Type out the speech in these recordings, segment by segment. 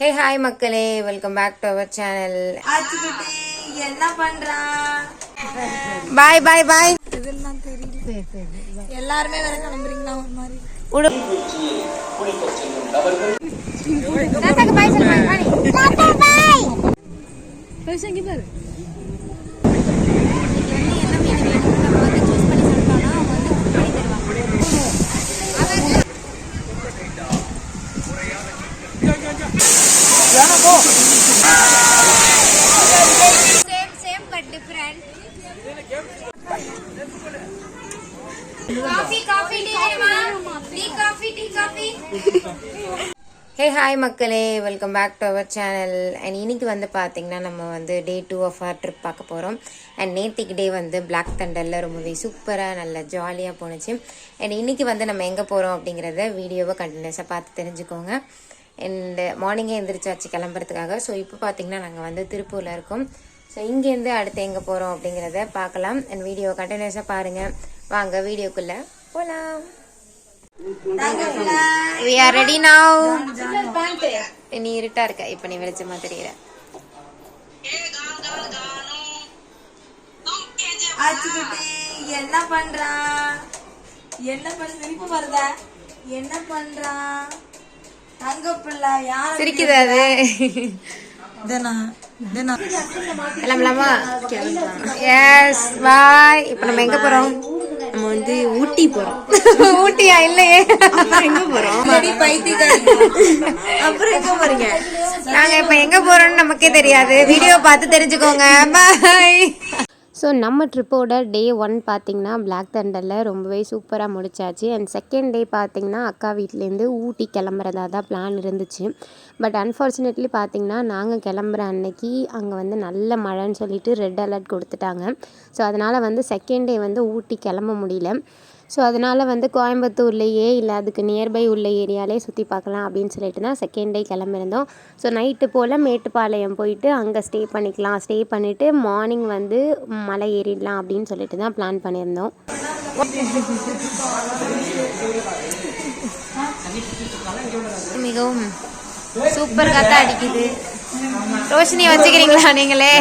ஹே hi மக்களே. Welcome back to our channel என்ன பண்றா? பாய் பாய் பாய் இதெல்லாம் தெரியல. எல்லாருமே வேற கிளம்புறீங்களா? ஒரு மாதிரி. உடு. ஹே ஹாய் மக்களே. Welcome back to our channel and இன்னைக்கு வந்து பார்த்தீங்கன்னா நம்ம வந்து day two of our trip பார்க்க போகிறோம் அண்ட் நேத்திக்கு டே வந்து பிளாக் தண்டரில் ரொம்பவே சூப்பராக நல்ல ஜாலியாக போணுச்சு. அண்ட் இன்னைக்கு வந்து நம்ம எங்கே போகிறோம் அப்படிங்கிறத வீடியோவை கண்டினியூஸாக பார்த்து தெரிஞ்சுக்கோங்க. அண்ட் மார்னிங்கே எந்திரிச்சாச்சு கிளம்புறதுக்காக. ஸோ இப்போ பார்த்தீங்கன்னா நாங்கள் வந்து திருப்பூரில் இருக்கோம். ஸோ இங்கேருந்து அடுத்து எங்கே போகிறோம் அப்படிங்கிறத பார்க்கலாம். அண்ட் வீடியோ கண்டினியூஸாக பாருங்கள் வாங்க வீடியோக்குள்ளே போகலாம் we are ready now. நீ இருட்டா இருக்க. இப்ப நீ வெளிச்சமா தெரியற. என்ன பண்றா? என்ன பண்ண? சிரிப்பு வருதா? என்ன பண்றா? தங்க பிள்ளை யார் சிரிக்குது அது. கிளம்பலாமா எஸ் பாய் இப்ப நம்ம எங்க போறோம்? நம்ம வந்து ஊட்டி போறோம். ஊட்டியா இல்லையே? எங்க போறோம்? சரி பைத்தியக்காரி. அப்புறம் எங்க போறீங்க? நாங்க இப்ப எங்க போறோம்னு நமக்கே தெரியாது. வீடியோ பார்த்து தெரிஞ்சுக்கோங்க. பாய் ஸோ நம்ம ட்ரிப்போட டே ஒன் பார்த்திங்கன்னா பிளாக் தண்டரில் ரொம்பவே சூப்பராக முடிச்சாச்சு. அண்ட் செகண்ட் டே பார்த்திங்கன்னா அக்கா வீட்டிலேருந்து ஊட்டி கிளம்புறதா தான் பிளான் இருந்துச்சு. பட் அன்ஃபார்ச்சுனேட்லி பார்த்திங்கன்னா நாங்கள் கிளம்புற அன்னைக்கு அங்கே வந்து நல்ல மழைன்னு சொல்லிட்டு ரெட் அலர்ட் கொடுத்துட்டாங்க. ஸோ அதனால் வந்து செகண்ட் டே வந்து ஊட்டி கிளம்ப முடியல. ஸோ அதனால் வந்து கோயம்புத்தூர்லேயே இல்லை அதுக்கு நியர்பை உள்ள ஏரியாலே சுற்றி பார்க்கலாம் அப்படின்னு சொல்லிட்டு தான் செகண்ட் டே கிளம்பிருந்தோம் ஸோ நைட்டு போல் மேட்டுப்பாளையம் போயிட்டு அங்கே ஸ்டே பண்ணிக்கலாம். ஸ்டே பண்ணிவிட்டு மார்னிங் வந்து மலை ஏறிடலாம் அப்படின்னு சொல்லிட்டு தான் பிளான் பண்ணியிருந்தோம். மிகவும் சூப்பர் காத்தா அடிக்குது. ரோஷினி வச்சுக்கிறீங்களா நீங்களே?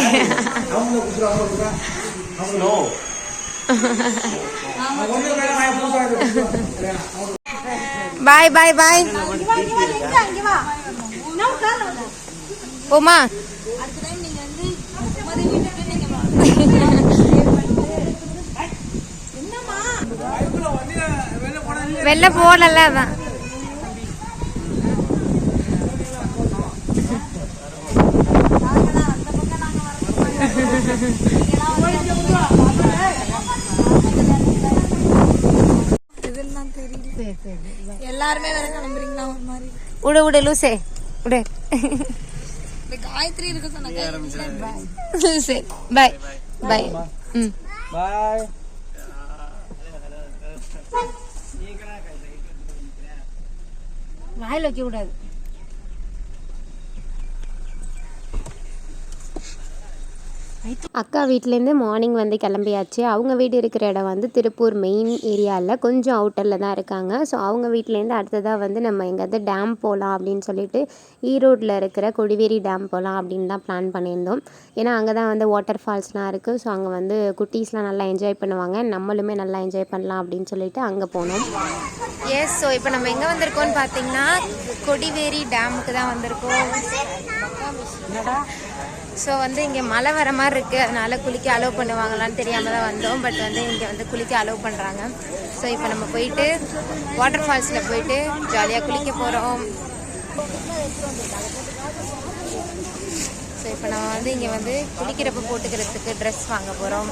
பாய் பாய் பாய் போமா வெளில போடல அதான். எல்லாருமே வேற கிளம்புறீங்களா? ஒரு மாதிரி. விடு விடு லூசே. விடு இந்த காயத்ரி இருக்க சொன்னாங்க லூசே. பாய். பாய். ம். பாய். வாயில் வைக்க கூடாது அக்கா வீட்டிலேருந்து மார்னிங் வந்து கிளம்பியாச்சு. அவங்க வீடு இருக்கிற இடம் வந்து திருப்பூர் மெயின் ஏரியாவில் கொஞ்சம் அவுட்டரில் தான் இருக்காங்க. ஸோ அவங்க வீட்டிலேருந்து அடுத்ததாக வந்து நம்ம எங்கேயாவது டேம் போகலாம் அப்படின்னு சொல்லிட்டு ஈரோட்டில் இருக்கிற கொடிவேரி டேம் போகலாம் அப்படின்னு தான் பிளான் பண்ணியிருந்தோம். ஏன்னா அங்கே தான் வந்து வாட்டர் ஃபால்ஸ்லாம் இருக்குது ஸோ அங்கே வந்து குட்டீஸ்லாம் நல்லா என்ஜாய் பண்ணுவாங்க. நம்மளுமே நல்லா என்ஜாய் பண்ணலாம் அப்படின்னு சொல்லிட்டு அங்கே போனோம். எஸ் ஸோ இப்போ நம்ம எங்கே வந்திருக்கோம்னு பார்த்தீங்கன்னா கொடிவேரி டேமுக்கு தான் வந்திருக்கோம். ஸோ வந்து இங்கே மழை வர மாதிரி இருக்குது அதனால் குளிக்க அலோவ் பண்ணுவாங்களான்னு தெரியாமல் தான் வந்தோம். பட் வந்து இங்கே வந்து குளிக்க அலோவ் பண்ணுறாங்க ஸோ இப்போ நம்ம போயிட்டு வாட்டர் ஃபால்ஸில் போயிட்டு ஜாலியாக குளிக்க போகிறோம் ஸோ இப்போ நம்ம வந்து இங்கே வந்து குளிக்கிறப்ப போட்டுக்கிறதுக்கு ட்ரெஸ் வாங்க போகிறோம்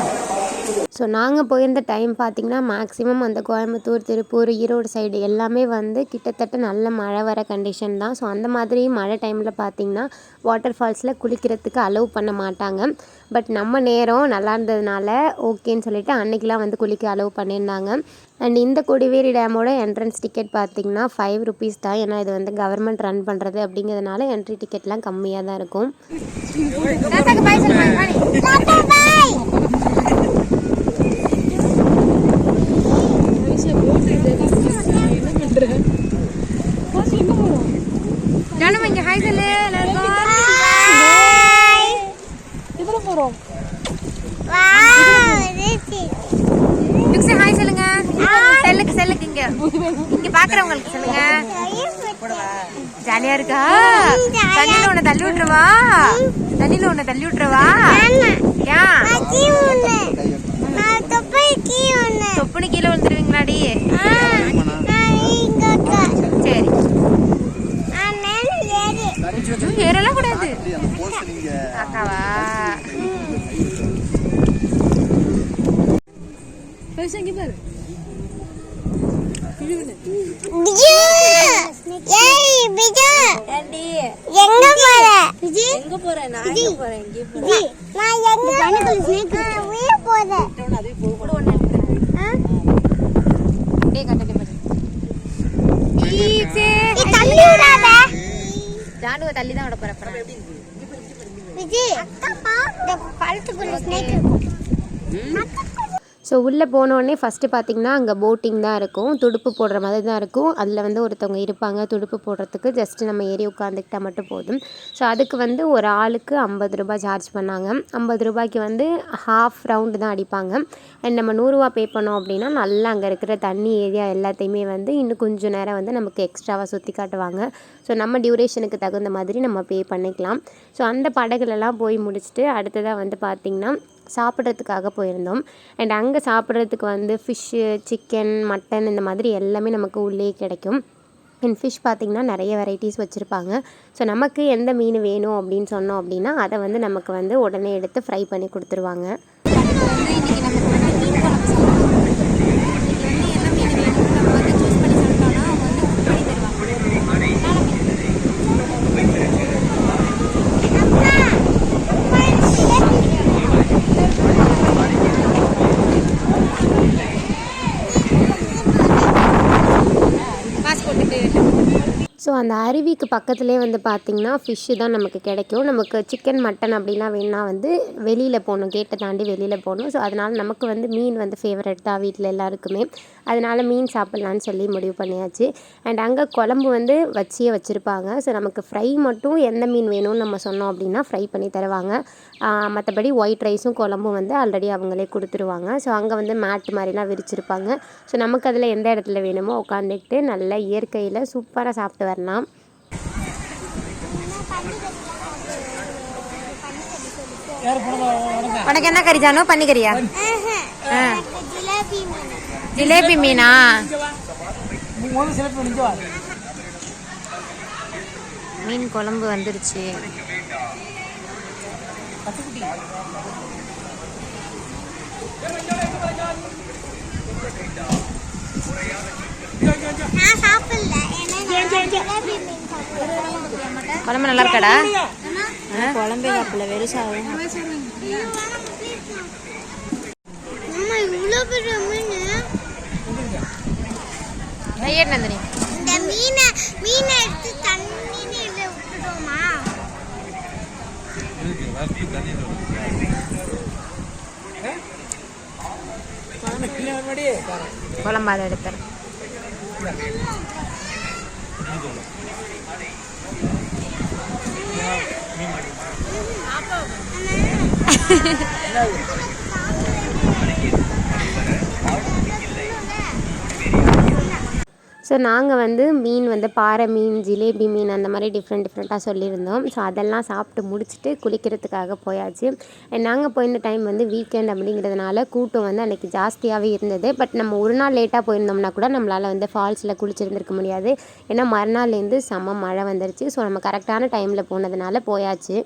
ஸோ நாங்கள் போயிருந்த டைம் பார்த்திங்கன்னா மேக்ஸிமம் அந்த கோயம்புத்தூர் திருப்பூர் ஈரோடு சைடு எல்லாமே வந்து கிட்டத்தட்ட நல்ல மழை வர கண்டிஷன் தான். ஸோ அந்த மாதிரி மழை டைமில் பார்த்திங்கன்னா வாட்டர் ஃபால்ஸில் குளிக்கிறதுக்கு அலோவ் பண்ண மாட்டாங்க. பட் நம்ம நேரம் நல்லா இருந்ததுனால ஓகேன்னு சொல்லிட்டு அன்னைக்கெலாம் வந்து குளிக்க அலோவ் பண்ணியிருந்தாங்க. அண்ட் இந்த கொடிவேரி டேமோட என்ட்ரன்ஸ் டிக்கெட் பார்த்திங்கன்னா ஃபைவ் ருபீஸ் தான். ஏன்னா இது வந்து கவர்மெண்ட் ரன் பண்ணுறது அப்படிங்கிறதுனால என்ட்ரி டிக்கெட்லாம் கம்மியாக தான் இருக்கும். ஜானமா இங்க ஹாய் சொல்லு எல்லாருக்கும் இதுல போறோம் ஹாய் சொல்லுங்க செல்லுக்கு செல்லுக்கு இங்க இங்க பாக்குறவங்களுக்கு சொல்லுங்க ஜாலியா இருக்கா தண்ணில உன்னை தள்ளி விட்டுருவா தண்ணில உன்னை தள்ளி விட்டுருவா ஏன் தொப்புனு கீழே விழுந்துருவீங்களாடி சரி ஏறலாம் கூடாது. அக்காவா? ஏண்டி? எங்க போற? எங்க போறேன் நான் எங்க போறேன்? இங்கே போறேன் நான் எங்க நான் உயிர் போறேன் அப்படியே கண்டினியூ பண்ணு ஈச்சே. நீ தள்ளி விடாத ஜானுவை தள்ளி தான் விட போறேன். விஜய் பழத்துக்குள்ள ஸ்னேக் இருக்கும் ஸோ உள்ளே போனோடனே ஃபஸ்ட்டு பார்த்திங்கன்னா அங்கே போட்டிங் தான் இருக்கும். துடுப்பு போடுற மாதிரி தான் இருக்கும். அதில் வந்து ஒருத்தவங்க இருப்பாங்க. துடுப்பு போடுறதுக்கு ஜஸ்ட்டு நம்ம ஏறி உட்காந்துக்கிட்டா மட்டும் போதும். ஸோ அதுக்கு வந்து ஒரு ஆளுக்கு ஐம்பது ரூபாய் சார்ஜ் பண்ணாங்க. ஐம்பது ரூபாய்க்கு வந்து ஹாஃப் ரவுண்டு தான் அடிப்பாங்க. அண்ட் நம்ம நூறுரூவா பே பண்ணோம் அப்படின்னா நல்லா அங்கே இருக்கிற தண்ணி ஏரியா எல்லாத்தையுமே வந்து இன்னும் கொஞ்சம் நேரம் வந்து நமக்கு எக்ஸ்ட்ராவாக சுற்றி காட்டுவாங்க. ஸோ நம்ம டியூரேஷனுக்கு தகுந்த மாதிரி நம்ம பே பண்ணிக்கலாம். ஸோ அந்த படகுலலாம் போய் முடிச்சுட்டு அடுத்ததாக வந்து பார்த்திங்கன்னா சாப்பிட்றதுக்காக போயிருந்தோம். அண்ட் அங்கே சாப்பிட்றதுக்கு வந்து ஃபிஷ்ஷு சிக்கன் மட்டன் இந்த மாதிரி எல்லாமே நமக்கு உள்ளே கிடைக்கும். அண்ட் ஃபிஷ் பார்த்திங்கன்னா நிறைய வெரைட்டிஸ் வச்சுருப்பாங்க. ஸோ நமக்கு எந்த மீன் வேணும் அப்படின்னு சொன்னோம் அப்படின்னா அதை வந்து நமக்கு வந்து உடனே எடுத்து ஃப்ரை பண்ணி கொடுத்துருவாங்க. ஸோ அந்த அருவிக்கு பக்கத்துலேயே வந்து பார்த்திங்கன்னா ஃபிஷ்ஷு தான் நமக்கு கிடைக்கும். நமக்கு சிக்கன் மட்டன் அப்படிலாம் வேணால் வந்து வெளியில் போகணும். கேட்டை தாண்டி வெளியில் போகணும். ஸோ அதனால் நமக்கு வந்து மீன் வந்து ஃபேவரட் தான் வீட்டில் எல்லாருக்குமே. அதனால் மீன் சாப்பிட்லான்னு சொல்லி முடிவு பண்ணியாச்சு. அண்ட் அங்கே குழம்பு வந்து வச்சியே வச்சுருப்பாங்க. ஸோ நமக்கு ஃப்ரை மட்டும் எந்த மீன் வேணும்னு நம்ம சொன்னோம் அப்படின்னா ஃப்ரை பண்ணி தருவாங்க. மற்றபடி ஒயிட் ரைஸும் குழம்பும் வந்து ஆல்ரெடி அவங்களே கொடுத்துருவாங்க. ஸோ அங்கே வந்து மேட் மாதிரிலாம் விரிச்சிருப்பாங்க. ஸோ நமக்கு அதில் எந்த இடத்துல வேணுமோ உட்காந்துக்கிட்டு நல்ல இயற்கையில் சூப்பராக சாப்பிட்டு வரலாம் உனக்கு என்ன கறி ஜானு? பண்ணிக்கறியா ஜிலேபி மீனா? மீன் குழம்பு வந்துருச்சு. நான் குழம்பு நல்லா இருக்காடா குழம்பே சாப்பிடல வெறும் சாதம். நந்தினி? இந்த மீனை மீனை எடுத்து தண்ணியில விட்டுட்டோமா குழம்பு அதை எடுத்துறேன் ஸோ நாங்கள் வந்து மீன் வந்து பாறை மீன் ஜிலேபி மீன் அந்த மாதிரி டிஃப்ரெண்ட் டிஃப்ரெண்ட்டாக சொல்லியிருந்தோம். ஸோ அதெல்லாம் சாப்பிட்டு முடிச்சுட்டு குளிக்கிறதுக்காக போயாச்சு. நாங்கள் போயிருந்த டைம் வந்து வீக்கெண்ட் அப்படிங்கிறதுனால கூட்டம் வந்து அன்றைக்கி ஜாஸ்தியாகவே இருந்தது. பட் நம்ம ஒரு நாள் லேட்டாக போயிருந்தோம்னா கூட நம்மளால் வந்து ஃபால்ஸில் குளிச்சிருந்துருக்க முடியாது. ஏன்னா மறுநாள்லேருந்து செம்ம மழை வந்துருச்சு. ஸோ நம்ம கரெக்டான டைமில் போனதுனால போயாச்சு.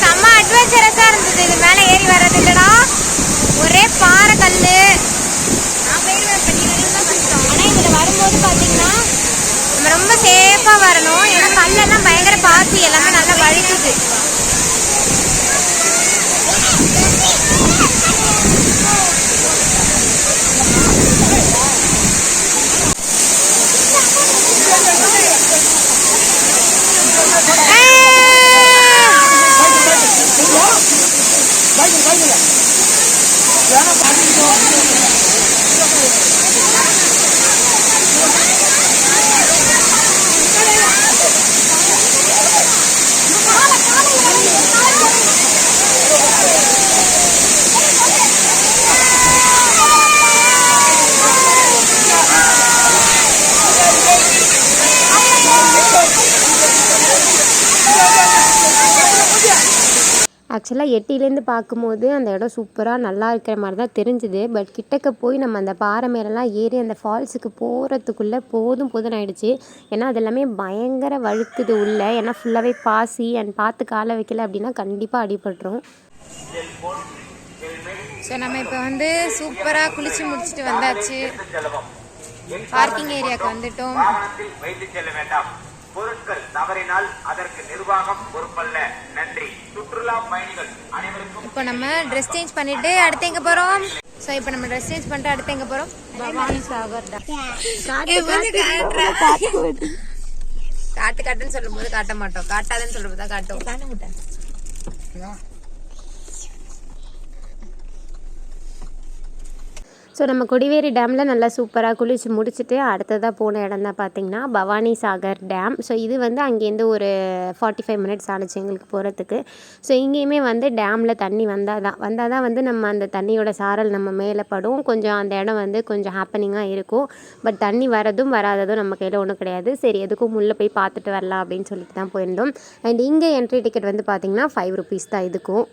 செம்ம அட்வென்ச்சரஸாக இருந்தது. இது மேலே ஏறி வர்றது கல் வரும்போது பார்த்தீங்கன்னா நம்ம ரொம்ப சேஃபாக வரணும். ஏன்னா கல்லெல்லாம் பயங்கர பாசி எல்லாமே நல்லா வழுக்குது ஆக்சுவலாக எட்டிலேருந்து பார்க்கும்போது அந்த இடம் சூப்பராக நல்லா இருக்கிற மாதிரி தான் தெரிஞ்சுது. பட் கிட்டக்க போய் நம்ம அந்த பாறை மேலெலாம் ஏறி அந்த ஃபால்ஸுக்கு போகிறதுக்குள்ளே போதும் போதும் ஆயிடுச்சு. ஏன்னா அது எல்லாமே பயங்கர வழுக்குது உள்ள. ஏன்னா ஃபுல்லாகவே பாசி அண்ட் பார்த்து காலை வைக்கல அப்படின்னா கண்டிப்பாக அடிபட்டுரும். ஸோ நம்ம இப்போ வந்து சூப்பராக குளிச்சு முடிச்சுட்டு வந்தாச்சு. பார்க்கிங் ஏரியாவுக்கு வந்துட்டோம். பொருட்கள் தவறினால் அதற்கு நிர்வாகம் பொறுப்பல்ல. நன்றி. சுற்றுலா பயணிகள் அனைவருக்கும் இப்போ நம்ம ட்ரெஸ் சேஞ்ச் பண்ணிட்டு அடுத்து எங்க போறோம்? ஸோ இப்போ நம்ம ட்ரெஸ் சேஞ்ச் பண்ணிட்டு அடுத்து எங்க போறோம்? பவானி சாகர் காட்டு காட்டுன்னு சொல்லும்போது காட்ட மாட்டோம். காட்டாதுன்னு சொல்லும்போது தான் காட்டும். ஸோ நம்ம கொடிவேரி டேமில் நல்லா சூப்பராக குளிச்சு முடிச்சுட்டு அடுத்ததாக போன இடம் தான் பார்த்திங்கன்னா பவானி சாகர் டேம். ஸோ இது வந்து அங்கேருந்து ஒரு ஃபார்ட்டி ஃபைவ் மினிட்ஸ் ஆணுச்சு எங்களுக்கு போகிறதுக்கு ஸோ இங்கேயுமே வந்து டேமில் தண்ணி வந்தால் தான். வந்தால் தான் வந்து நம்ம அந்த தண்ணியோட சாரல் நம்ம மேலே படும். கொஞ்சம் அந்த இடம் வந்து கொஞ்சம் ஹாப்பனிங்காக இருக்கும். பட் தண்ணி வரதும் வராததும் நம்ம கையில் ஒன்றும் கிடையாது. சரி எதுக்கும் உள்ளே போய் பார்த்துட்டு வரலாம் அப்படின்னு சொல்லிட்டு தான் போயிருந்தோம். அண்ட் இங்கே என்ட்ரி டிக்கெட் வந்து பார்த்திங்கன்னா ஃபைவ் ருபீஸ் தான் இதுக்கும்.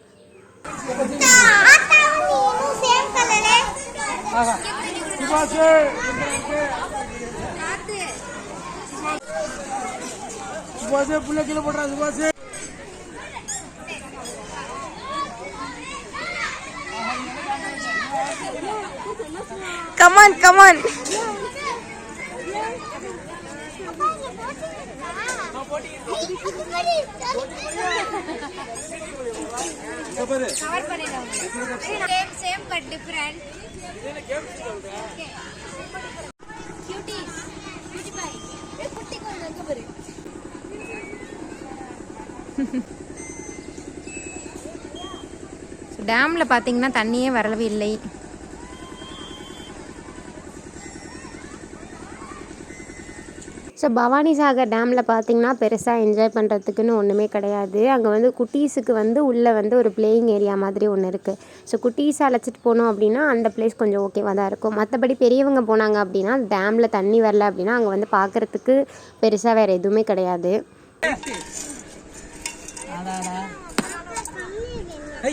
சுபாஷ் புள்ள கீழே போடுறா சுபாஷ் Come on. டேம்ல பாத்தீங்கன்னா சேம் சேம் பட் டிஃபரண்ட் டேமில் பார்த்தீங்கன்னா தண்ணியே வரவே இல்லை. ஸோ பவானி சாகர் டேமில் பார்த்தீங்கன்னா பெருசாக என்ஜாய் பண்ணுறதுக்குன்னு ஒன்றுமே கிடையாது. அங்கே வந்து குட்டீஸுக்கு வந்து உள்ளே வந்து ஒரு பிளேயிங் ஏரியா மாதிரி ஒன்று இருக்குது ஸோ குட்டீஸை அழைச்சிட்டு போனோம் அப்படின்னா அந்த பிளேஸ் கொஞ்சம் ஓகேவாக தான் இருக்கும். மற்றபடி பெரியவங்க போனாங்க அப்படின்னா டேமில் தண்ணி வரல அப்படின்னா அங்கே வந்து பார்க்குறதுக்கு பெருசாக வேறு எதுவுமே கிடையாது.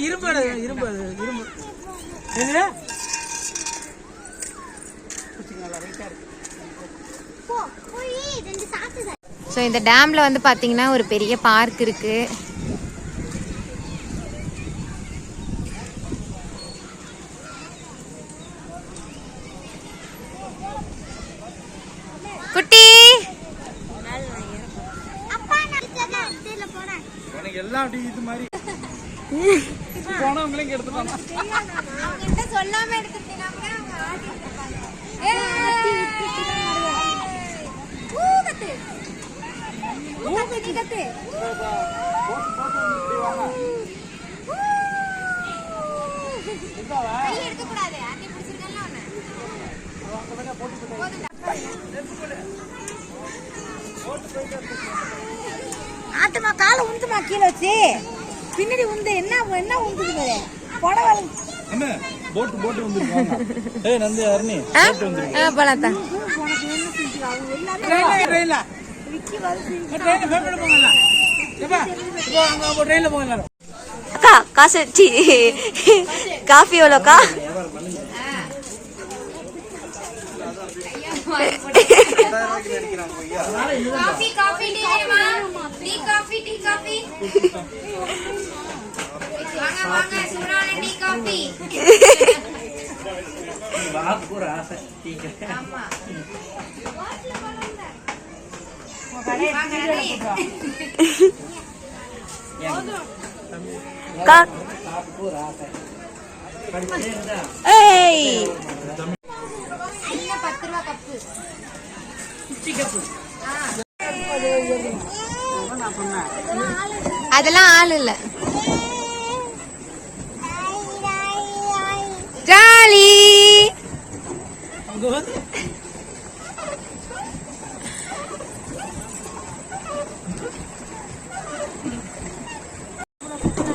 இரும்பு இரும்பு இரும்பு என்னது? போ போய் ரெண்டு சாப்பிட்டு ஸோ இந்த டேமில் வந்து பார்த்தீங்கன்னா ஒரு பெரிய பார்க் இருக்கு. குட்டி! எல்லாம் அப்படி இது மாதிரி. போனவங்களையும் சொல்லாம அவங்க எடுக்கக்கூடாது. அண்ணி உன்னை. ஆட்டுமா காலை உந்துமா கீழே வச்சு பின்னாடி உந்து என்ன என்ன உந்துது பாரு புடவை என்ன போட்டு போட்டு வந்துருக்காங்க ஏய் நந்தி அருணி ஆ? ஆ, போலாம் தான். ட்ரெயின்ல ட்ரெயின்ல அக்கா காசு சி coffee எவ்வளோக்கா? Coffee coffee tea tea coffee tea coffee. வாங்க வாங்க சூடான டீ காஃபி. ஆமா. அதெல்லாம் ஆள் இல்ல. ஜாலி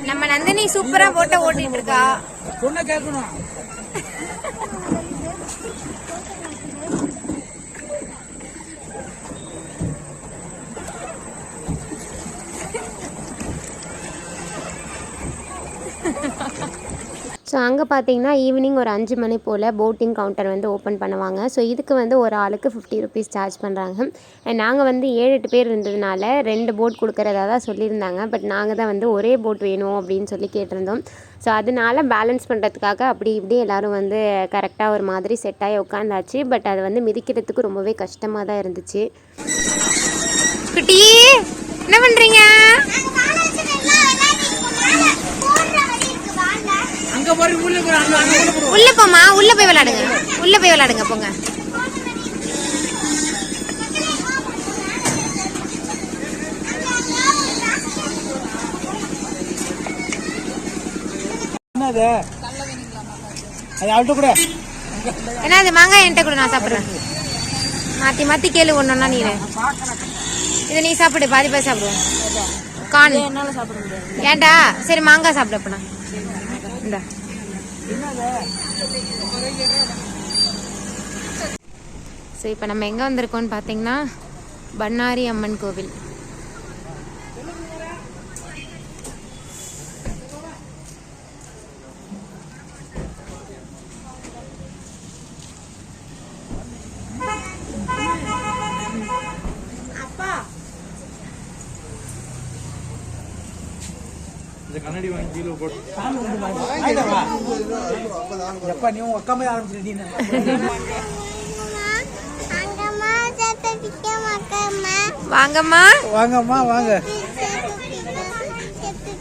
நம்ம நந்தினி சூப்பரா போட்ட ஓட்டிட்டு இருக்கா? சொன்ன கேட்கணும். ஸோ அங்கே பார்த்தீங்கன்னா ஈவினிங் ஒரு அஞ்சு மணி போல் போட்டிங் கவுண்டர் வந்து ஓப்பன் பண்ணுவாங்க. ஸோ இதுக்கு வந்து ஒரு ஆளுக்கு ஃபிஃப்டி ருபீஸ் சார்ஜ் பண்ணுறாங்க அண்ட் நாங்கள் வந்து ஏழு எட்டு பேர் இருந்ததுனால ரெண்டு போட் கொடுக்குறதா தான் சொல்லியிருந்தாங்க. பட் நாங்கள் தான் வந்து ஒரே போட் வேணும் அப்படின்னு சொல்லி கேட்டிருந்தோம். ஸோ அதனால பேலன்ஸ் பண்ணுறதுக்காக அப்படி இப்படி எல்லோரும் வந்து கரெக்டாக ஒரு மாதிரி செட் ஆகி உட்காந்தாச்சு. பட் அது வந்து மிதிக்கிறதுக்கு ரொம்பவே கஷ்டமாக தான் இருந்துச்சு. குட்டி என்ன பண்ணுறீங்க அங்க பாருங்க உள்ள போமா உள்ள போய் விளையாடுங்க. உள்ள போய் விளையாடுங்க போங்க. என்னது? அது அவள்கிட்ட கூட. என்ன அது மாங்காய் என்கிட்ட கூட நான் சாப்பிடுறேன். மாத்தி மாத்தி கேளு ஒன்னொன்னா நீ இதை நீ சாப்பிடு பாதி பாதி சாப்பிடுவோம். கான் ஏன்டா சரி மாங்காய் சாப்பிடு அப்பனா. இந்த. ஸோ இப்போ நம்ம எங்கே வந்திருக்கோம்னு பார்த்தீங்கன்னா பண்ணாரி அம்மன் கோவில். எப்ப நீ உங்க அக்கா மாதிரி வாங்கம்மா வாங்கம்மா. வாங்க.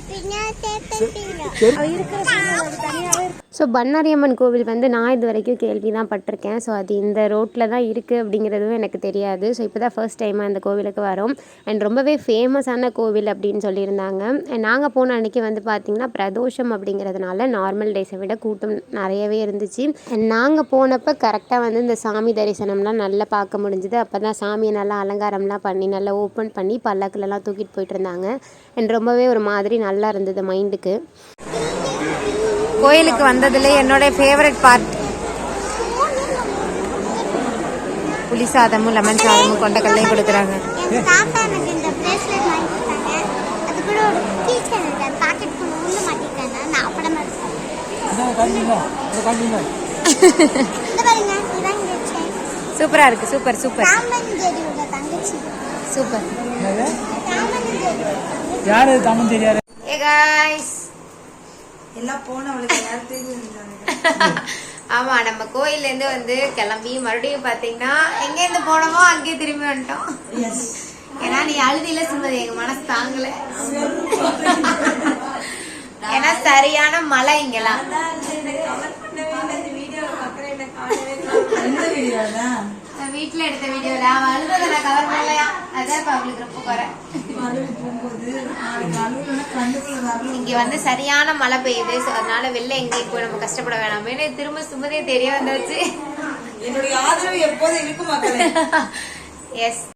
பின்னா ஸோ பண்ணாரியம்மன் கோவில் வந்து நான் இது வரைக்கும் கேள்வி தான் பட்டிருக்கேன் ஸோ அது இந்த ரோட்டில் தான் இருக்குது அப்படிங்கிறதும் எனக்கு தெரியாது. ஸோ இப்போ தான் ஃபர்ஸ்ட் டைமாக அந்த கோவிலுக்கு வரோம். அண்ட் ரொம்பவே ஃபேமஸான கோவில் அப்படின்னு சொல்லியிருந்தாங்க. அண்ட் நாங்கள் போன அன்றைக்கி வந்து பார்த்திங்கன்னா பிரதோஷம் அப்படிங்கிறதுனால நார்மல் டேஸை விட கூட்டம் நிறையவே இருந்துச்சு. அண்ட் நாங்கள் போனப்போ கரெக்டாக வந்து இந்த சாமி தரிசனம்லாம் நல்லா பார்க்க முடிஞ்சுது. அப்போ தான் சாமியை நல்லா அலங்காரம்லாம் பண்ணி நல்லா ஓப்பன் பண்ணி பல்லக்கிலலாம் தூக்கிட்டு போயிட்டு இருந்தாங்க. அண்ட் ரொம்பவே ஒரு மாதிரி நல்லா இருந்தது மைண்டுக்கு கோயிலுக்கு வந்ததுல என்னோட ஃபேவரட் பார்ட் புளி சாதமும் லெமன் சாதமும் கொண்டக்கல்லையும் கொடுக்குறாங்க. கொண்டு இங்க செயின் சூப்பரா இருக்கு. சூப்பர் சூப்பர் சூப்பர் யாரு? தமிழ் தெரியாது எல்லாம் போனவளுக்கு இருந்தாங்க ஆமா நம்ம கோயில்ல இருந்து வந்து கிளம்பி மறுபடியும் பாத்தீங்கன்னா எங்க இருந்து போனோமோ அங்கேயே திரும்பி வந்துட்டோம். ஏன்னா நீ அழுதியில சுமதி எங்க மனசு தாங்கல. ஏன்னா சரியான மழை இங்கெல்லாம். வீட்ல எடுத்த வீடியோல அவன் அழுததை நான் கவர் பண்ணலையா? அதான் இப்ப அவங்களுக்கு ரொம்ப குறை. இங்க வந்து சரியான மழை பெய்யுது அதனால வெளில எங்கேயும் போய் நம்ம கஷ்டப்பட வேணாமேன்னு திரும்ப சுமதியே தெரிய வந்தாச்சு. என்னுடைய ஆதரவு எப்போதும் இருக்கும் எஸ்